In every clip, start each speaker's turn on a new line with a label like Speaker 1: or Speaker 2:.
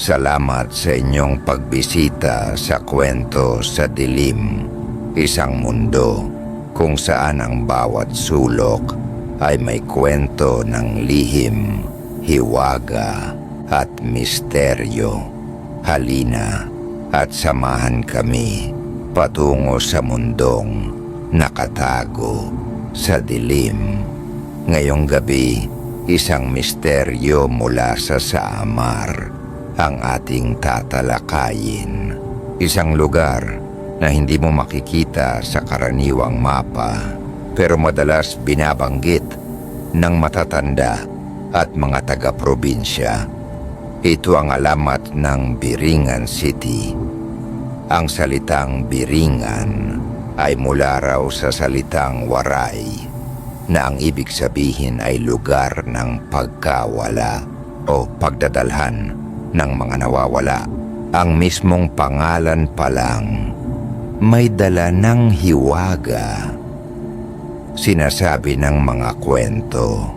Speaker 1: Salamat sa inyong pagbisita sa kwento sa dilim, isang mundo kung saan ang bawat sulok ay may kwento ng lihim, hiwaga at misteryo. Halina at samahan kami patungo sa mundong nakatago sa dilim. Ngayong gabi, isang misteryo mula sa Saamar ang ating tatalakayin. Isang lugar na hindi mo makikita sa karaniwang mapa pero madalas binabanggit ng matatanda at mga taga-probinsya. Ito ang alamat ng Biringan City. Ang salitang Biringan ay mula raw sa salitang Waray na ang ibig sabihin ay lugar ng pagkawala o pagdadalhan ng mga nawawala. Ang mismong pangalan pa lang may dala ng hiwaga. Sinasabi ng mga kwento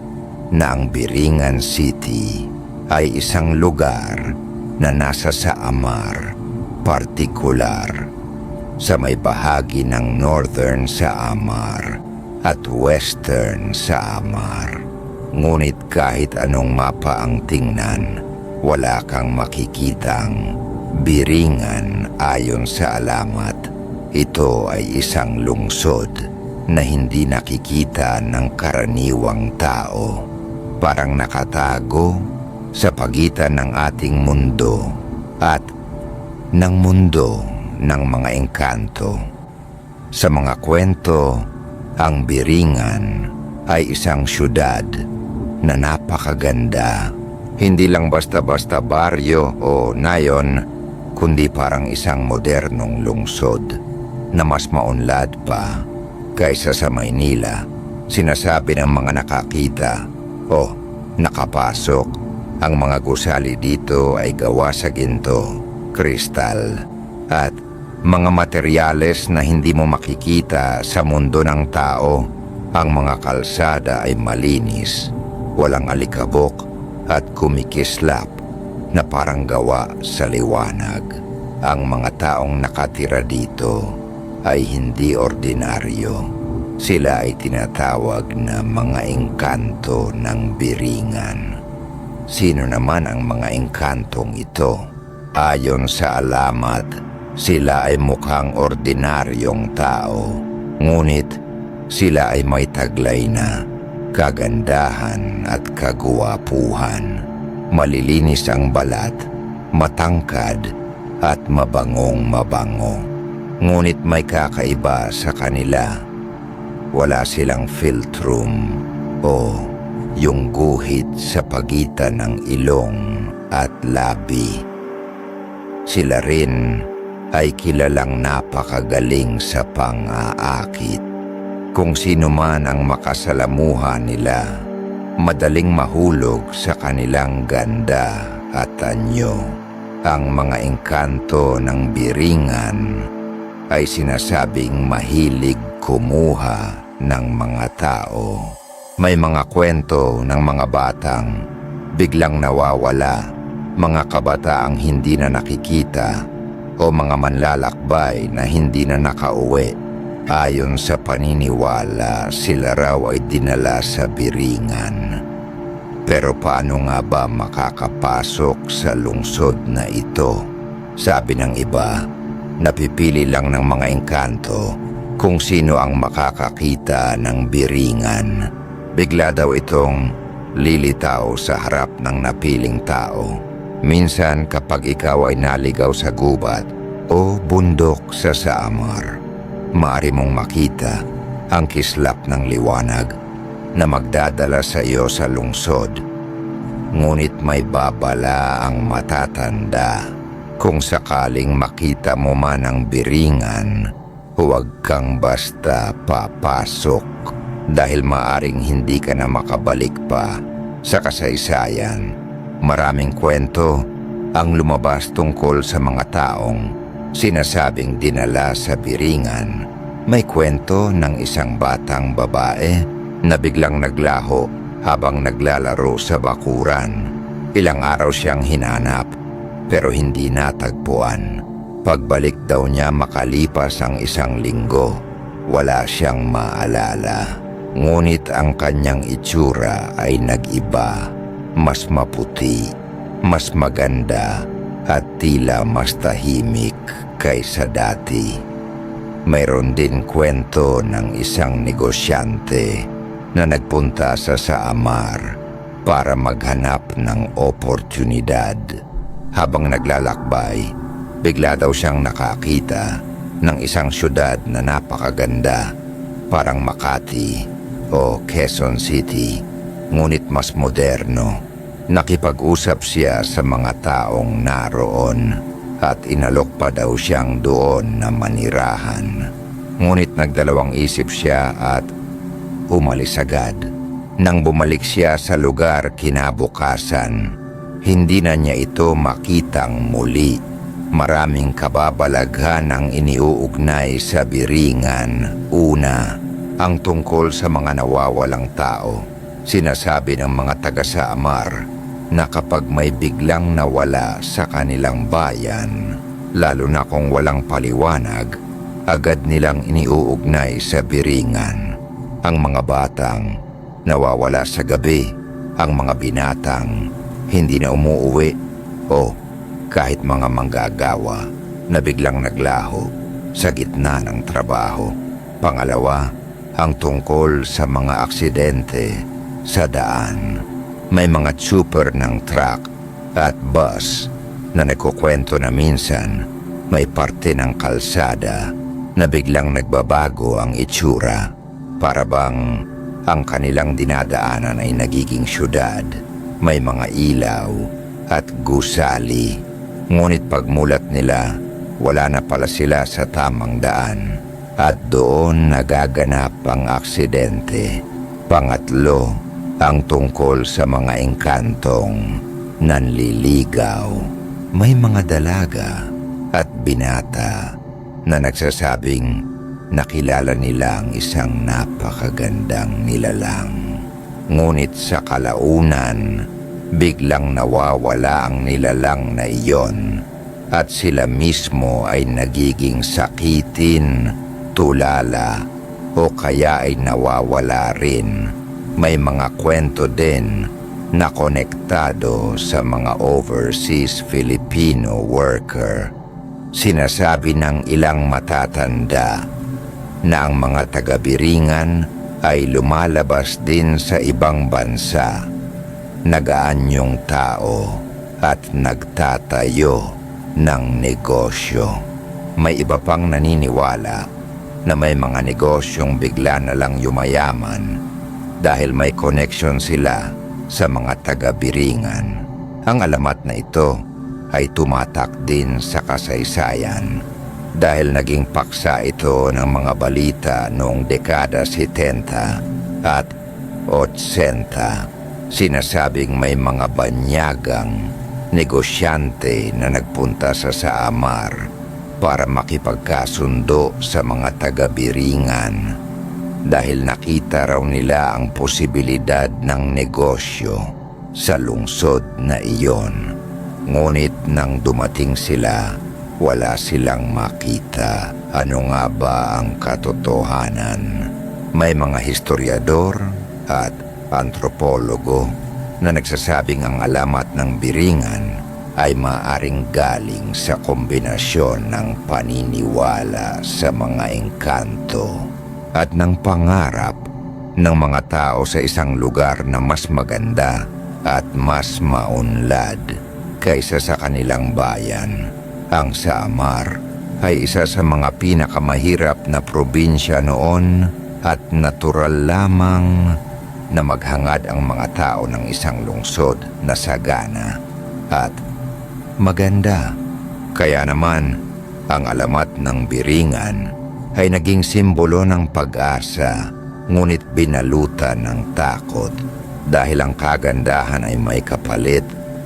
Speaker 1: na ang Biringan City ay isang lugar na nasa Saamar, partikular sa may bahagi ng northern Saamar at western Saamar. Ngunit kahit anong mapa ang tingnan, wala kang makikitang biringan ayon sa alamat. Ito ay isang lungsod na hindi nakikita ng karaniwang tao. Parang nakatago sa pagitan ng ating mundo at ng mundo ng mga engkanto. Sa mga kwento, ang Biringan ay isang syudad na napakaganda. Hindi lang basta-basta baryo o nayon, kundi parang isang modernong lungsod na mas maunlad pa kaysa sa Maynila. Sinasabi ng mga nakakita o nakapasok, ang mga gusali dito ay gawa sa ginto, kristal, at mga materyales na hindi mo makikita sa mundo ng tao. Ang mga kalsada ay malinis, walang alikabok at kumikislap na parang gawa sa liwanag. Ang mga taong nakatira dito ay hindi ordinaryo. Sila ay tinatawag na mga engkanto ng biringan. Sino naman ang mga engkantong ito? Ayon sa alamat, sila ay mukhang ordinaryong tao. Ngunit sila ay may taglay na kagandahan at kaguwapuhan. Malilinis ang balat, matangkad at mabangong mabango. Ngunit may kakaiba sa kanila. Wala silang filtrum o yung guhit sa pagitan ng ilong at labi. Sila rin ay kilalang napakagaling sa pang-aakit. Kung sino man ang makasalamuha nila, madaling mahulog sa kanilang ganda at anyo. Ang mga engkanto ng biringan ay sinasabing mahilig kumuha ng mga tao. May mga kwento ng mga batang biglang nawawala, mga kabataang hindi na nakikita o mga manlalakbay na hindi na nakauwi. Ayon sa paniniwala, sila raw ay dinala sa biringan. Pero paano nga ba makakapasok sa lungsod na ito? Sabi ng iba, napipili lang ng mga engkanto kung sino ang makakakita ng biringan. Bigla daw itong lilitaw sa harap ng napiling tao. Minsan kapag ikaw ay naligaw sa gubat o bundok sa Samar, maaari mong makita ang kislap ng liwanag na magdadala sa iyo sa lungsod. Ngunit may babala ang matatanda. Kung sakaling makita mo man ang biringan, huwag kang basta papasok dahil maaring hindi ka na makabalik pa sa kasaysayan. Maraming kwento ang lumabas tungkol sa mga taong sinasabing dinala sa biringan. May kwento ng isang batang babae na biglang naglaho habang naglalaro sa bakuran. Ilang araw siyang hinanap pero hindi natagpuan. Pagbalik daw niya makalipas ang isang linggo, wala siyang maalala. Ngunit ang kanyang itsura ay nag-iba, mas maputi, mas maganda, at tila mas tahimik kaysa dati. Mayroon din kwento ng isang negosyante na nagpunta sa Saamar para maghanap ng oportunidad. Habang naglalakbay, bigla daw siyang nakakita ng isang syudad na napakaganda, parang Makati o Quezon City, ngunit mas moderno. Nakipag-usap siya sa mga taong naroon at inalok pa daw siyang doon na manirahan. Ngunit nagdalawang isip siya at umalis agad. Nang bumalik siya sa lugar kinabukasan, hindi na niya ito makitang muli. Maraming kababalaghan ang iniuugnay sa biringan. Una, ang tungkol sa mga nawawalang tao. Sinasabi ng mga taga sa Amar na kapag may biglang nawala sa kanilang bayan, lalo na kung walang paliwanag, agad nilang iniuugnay sa biringan. Ang mga batang nawawala sa gabi, ang mga binatang hindi na umuuwi o kahit mga manggagawa na biglang naglaho sa gitna ng trabaho. Pangalawa, ang tungkol sa mga aksidente sa daan. May mga super ng truck at bus na nagkukwento na minsan may parte ng kalsada na biglang nagbabago ang itsura para bang ang kanilang dinadaanan ay nagiging syudad. May mga ilaw at gusali. Ngunit pagmulat nila, wala na pala sila sa tamang daan at doon nagaganap ang aksidente. Pangatlo, ang tungkol sa mga engkantong nanliligaw. May mga dalaga at binata na nagsasabing nakilala nila ang isang napakagandang nilalang. Ngunit sa kalaunan, biglang nawawala ang nilalang na iyon at sila mismo ay nagiging sakitin, tulala o kaya ay nawawala rin. May mga kwento din na konektado sa mga overseas Filipino worker. Sinasabi ng ilang matatanda na ang mga taga-biringan ay lumalabas din sa ibang bansa. Nagaanyong tao at nagtatayo ng negosyo. May iba pang naniniwala na may mga negosyong bigla na lang yumayaman dahil may connection sila sa mga taga-biringan. Ang alamat na ito ay tumatak din sa kasaysayan dahil naging paksa ito ng mga balita noong dekada 70 at 80. Sinasabing may mga banyagang negosyante na nagpunta sa Saamar para makipagkasundo sa mga taga-biringan dahil nakita raw nila ang posibilidad ng negosyo sa lungsod na iyon. Ngunit nang dumating sila, wala silang makita. Ano nga ba ang katotohanan? May mga historiador at antropologo na nagsasabing ang alamat ng biringan ay maaring galing sa kombinasyon ng paniniwala sa mga engkanto at ng pangarap ng mga tao sa isang lugar na mas maganda at mas maunlad kaysa sa kanilang bayan. Ang Samar ay isa sa mga pinakamahirap na probinsya noon at natural lamang na maghangad ang mga tao ng isang lungsod na sagana at maganda. Kaya naman, ang alamat ng biringan ay naging simbolo ng pag-asa ngunit binalutan ng takot dahil ang kagandahan ay may kapalit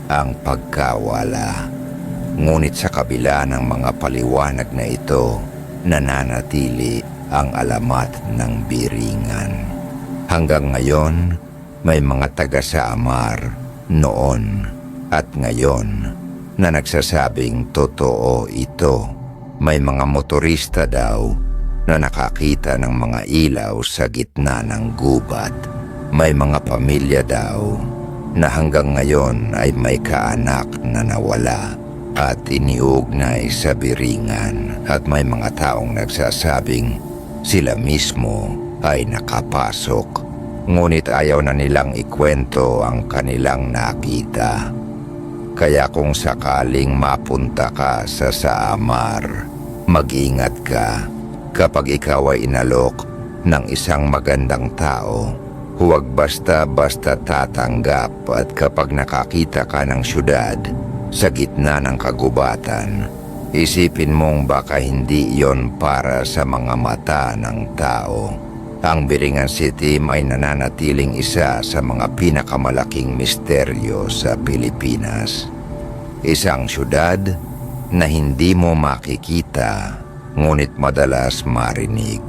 Speaker 1: ang pagkawala. Ngunit sa kabila ng mga paliwanag na ito, nananatili ang alamat ng biringan. Hanggang ngayon, may mga taga sa Amar noon at ngayon na nagsasabing totoo ito. May mga motorista daw na nakakita ng mga ilaw sa gitna ng gubat. May mga pamilya daw na hanggang ngayon ay may kaanak na nawala at iniugnay sa biringan at may mga taong nagsasabing sila mismo ay nakapasok. Ngunit ayaw na nilang ikwento ang kanilang nakita. Kaya kung sakaling mapunta ka sa Saamar, mag-ingat ka kapag ikaw ay inalok ng isang magandang tao. Huwag basta-basta tatanggap at kapag nakakita ka ng syudad sa gitna ng kagubatan, isipin mong baka hindi yon para sa mga mata ng tao. Ang Biringan City ay nananatiling isa sa mga pinakamalaking misteryo sa Pilipinas. Isang syudad na hindi mo makikita ngunit madalas marinig.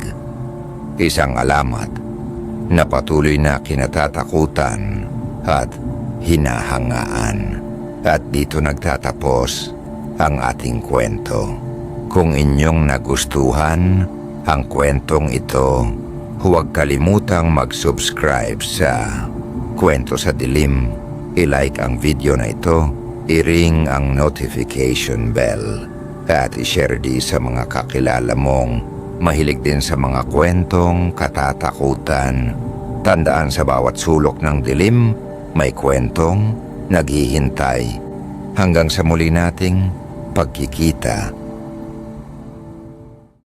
Speaker 1: Isang alamat na patuloy na kinatatakutan at hinahangaan. At dito nagtatapos ang ating kwento. Kung inyong nagustuhan ang kwentong ito, huwag kalimutang mag-subscribe sa Kwento sa Dilim. I-like ang video na ito, i-ring ang notification bell, at i-share di sa mga kakilala mong mahilig din sa mga kwentong katatakutan. Tandaan sa bawat sulok ng dilim, may kwentong naghihintay. Hanggang sa muli nating pagkikita